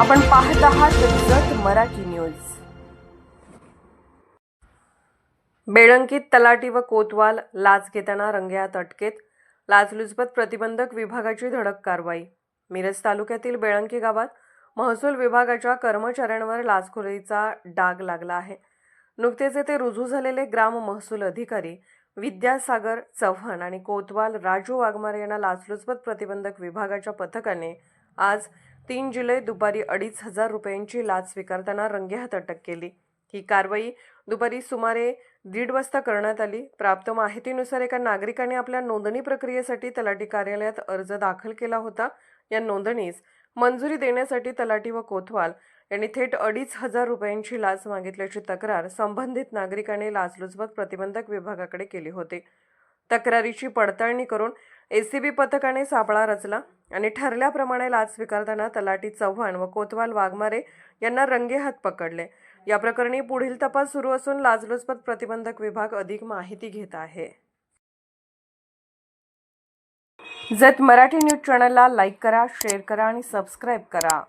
आपण पाहत आहात जत मराठी न्यूज. बेळंकीत तलाटी व कोतवाल लाच घेताना रंगेहात अटकेत. लाचलुचपत प्रतिबंधक विभागाची धडक कारवाई. मिरज तालुक्यातील बेळंकी गावात महसूल विभागाच्या कर्मचाऱ्यांवर लाचखोरीचा डाग लागला आहे. नुकतेच येथे रुजू झालेले ग्राम महसूल अधिकारी विद्यासागर चव्हाण आणि कोतवाल राजू वाघमारे यांना लाचलुचपत प्रतिबंधक विभागाच्या पथकाने आज तीन जुलै दुपारी अडीच हजार रुपयांची लाच स्वीकारताना रंगेहात अटक केली. ही कारवाई दुपारी सुमारे दीड वाजता करण्यात आली. प्राप्त माहितीनुसार एका नागरिकाने आपल्या नोंदणी प्रक्रियेसाठी तलाठी कार्यालयात अर्ज दाखल केला होता. या नोंदणीस मंजुरी देण्यासाठी तलाठी व कोतवाल यांनी थेट अडीच हजार रुपयांची लाच मागितल्याची तक्रार संबंधित नागरिकाने लाचलुचपत प्रतिबंधक विभागाकडे केली होती. तक्रारीची पडताळणी करून एसीबी पथकाने सापळा रचला आणि ठरल्याप्रमाणे लाच स्वीकारताना तलाटी चव्हाण व कोतवाल वाघमारे यांना रंगेहात पकडले. या प्रकरणी पुढील तपास सुरू असून लाचलुचपत प्रतिबंधक विभाग अधिक माहिती घेत आहे. जत मराठी न्यूज चॅनलला लाईक करा शेअर करा आणि सबस्क्राईब करा.